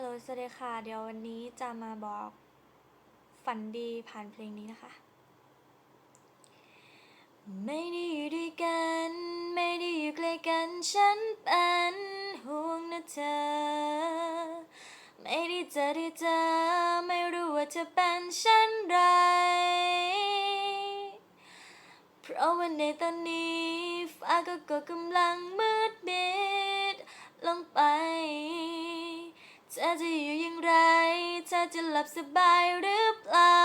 ลโหลสวัสดีค่ะ เดี๋ยววันนี้จะมาบอกฝันดีผ่านเพลงนี้นะคะ ไม่ได้อยู่ด้วยกัน ไม่ได้อยู่ใกล้กัน ฉันเป็นห่วงนะเธอ ไม่ได้เจอได้เจอ ไม่รู้ว่าเธอเป็นเช่นไร เพราะวันในตอนนี้ฟ้าก็ก็กำลังมืดมิด ไร เธอจะหลับสบายหรือเปล่า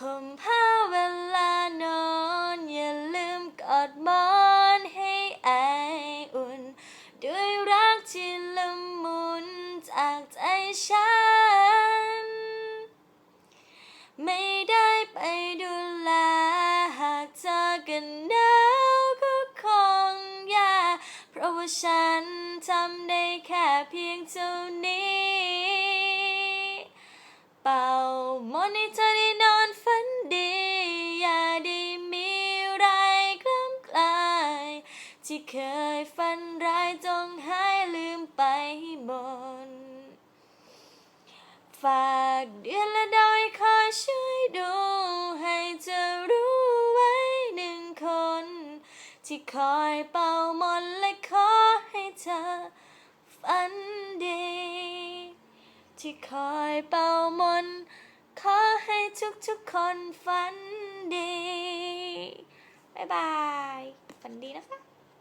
ห่มผ้าเวลานอนอย่าลืมกอดมอนให้ไออุ่น ด้วยรักที่ละมุนจากใจฉัน ราะว่าฉันทำได้แค่เพียงเท่านี้ เป่ามอนให้เธอได้นอนฝันดี อย่าได้มีอะไรกล้ำกลาย ที่เคยฝันร้ายจงหายลืมไปให้หมดฝากเดือน ที่คอยเป่ามนและขอให้เธอฝันดี ที่คอยเป่ามนขอให้ทุกๆคนฝันดี บ๊ายบาย ฝันดีนะคะ